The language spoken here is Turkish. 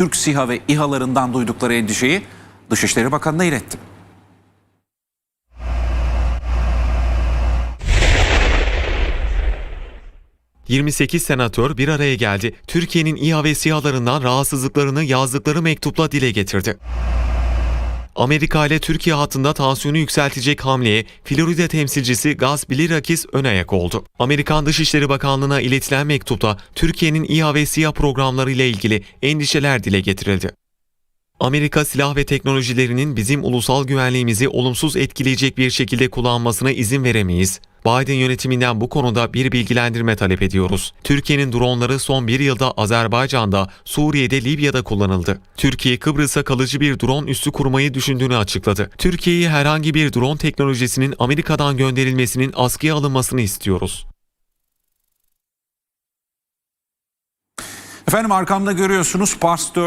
Türk SİHA ve İHA'larından duydukları endişeyi Dışişleri Bakanı'na iletti. ...28 senatör bir araya geldi. Türkiye'nin İHA ve SİHA'larından rahatsızlıklarını yazdıkları mektupla dile getirdi. Amerika ile Türkiye hattında tansiyonu yükseltecek hamleye Florida temsilcisi Gaz Bilirakis ön ayak oldu. Amerikan Dışişleri Bakanlığı'na iletilen mektupta Türkiye'nin İHA ve SİHA programları ile ilgili endişeler dile getirildi. Amerika silah ve teknolojilerinin bizim ulusal güvenliğimizi olumsuz etkileyecek bir şekilde kullanmasına izin veremeyiz. Biden yönetiminden bu konuda bir bilgilendirme talep ediyoruz. Türkiye'nin dronları son bir yılda Azerbaycan'da, Suriye'de, Libya'da kullanıldı. Türkiye Kıbrıs'a kalıcı bir drone üssü kurmayı düşündüğünü açıkladı. Türkiye'yi herhangi bir drone teknolojisinin Amerika'dan gönderilmesinin askıya alınmasını istiyoruz. Efendim arkamda görüyorsunuz Pars 4